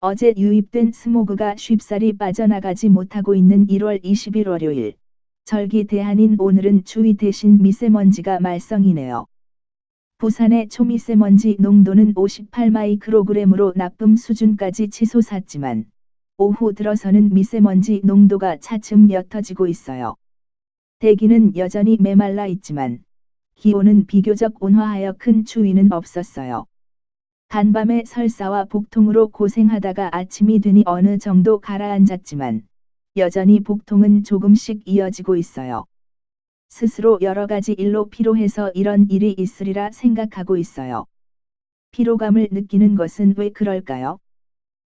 어제 유입된 스모그가 쉽사리 빠져나가지 못하고 있는 1월 20일 월요일. 절기 대한인 오늘은 추위 대신 미세먼지가 말썽이네요. 부산의 초미세먼지 농도는 58마이크로그램으로 나쁨 수준까지 치솟았지만 오후 들어서는 미세먼지 농도가 차츰 옅어지고 있어요. 대기는 여전히 메말라 있지만 기온은 비교적 온화하여 큰 추위는 없었어요. 간밤에 설사와 복통으로 고생하다가 아침이 되니 어느 정도 가라앉았지만 여전히 복통은 조금씩 이어지고 있어요. 스스로 여러 가지 일로 피로해서 이런 일이 있으리라 생각하고 있어요. 피로감을 느끼는 것은 왜 그럴까요?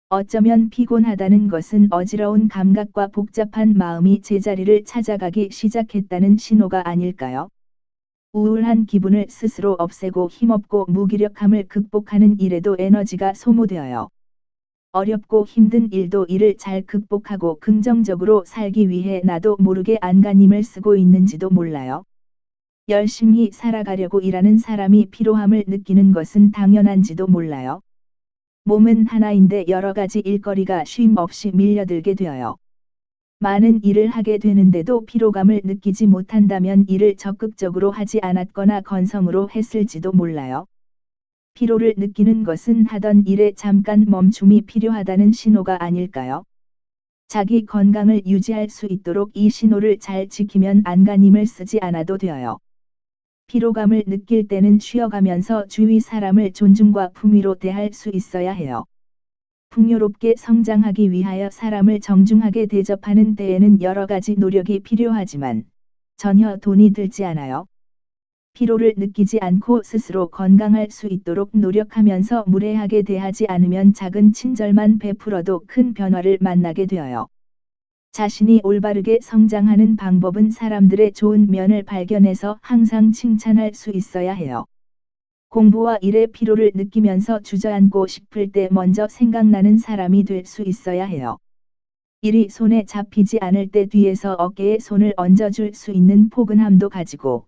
어쩌면 피곤하다는 것은 어지러운 감각과 복잡한 마음이 제자리를 찾아가기 시작했다는 신호가 아닐까요? 우울한 기분을 스스로 없애고 힘없고 무기력함을 극복하는 일에도 에너지가 소모되어요. 어렵고 힘든 일도 이를 잘 극복하고 긍정적으로 살기 위해 나도 모르게 안간힘을 쓰고 있는지도 몰라요. 열심히 살아가려고 일하는 사람이 피로함을 느끼는 것은 당연한지도 몰라요. 몸은 하나인데 여러 가지 일거리가 쉼 없이 밀려들게 되어요. 많은 일을 하게 되는데도 피로감을 느끼지 못한다면 일을 적극적으로 하지 않았거나 건성으로 했을지도 몰라요. 피로를 느끼는 것은 하던 일에 잠깐 멈춤이 필요하다는 신호가 아닐까요? 자기 건강을 유지할 수 있도록 이 신호를 잘 지키면 안간힘을 쓰지 않아도 되어요. 피로감을 느낄 때는 쉬어가면서 주위 사람을 존중과 품위로 대할 수 있어야 해요. 풍요롭게 성장하기 위하여 사람을 정중하게 대접하는 데에는 여러 가지 노력이 필요하지만 전혀 돈이 들지 않아요. 피로를 느끼지 않고 스스로 건강할 수 있도록 노력하면서 무례하게 대하지 않으면 작은 친절만 베풀어도 큰 변화를 만나게 되어요. 자신이 올바르게 성장하는 방법은 사람들의 좋은 면을 발견해서 항상 칭찬할 수 있어야 해요. 공부와 일의 피로를 느끼면서 주저앉고 싶을 때 먼저 생각나는 사람이 될 수 있어야 해요. 일이 손에 잡히지 않을 때 뒤에서 어깨에 손을 얹어줄 수 있는 포근함도 가지고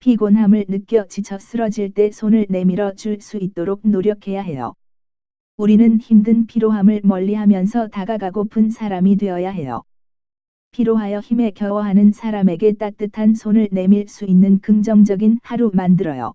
피곤함을 느껴 지쳐 쓰러질 때 손을 내밀어 줄 수 있도록 노력해야 해요. 우리는 힘든 피로함을 멀리하면서 다가가고픈 사람이 되어야 해요. 피로하여 힘에 겨워하는 사람에게 따뜻한 손을 내밀 수 있는 긍정적인 하루 만들어요.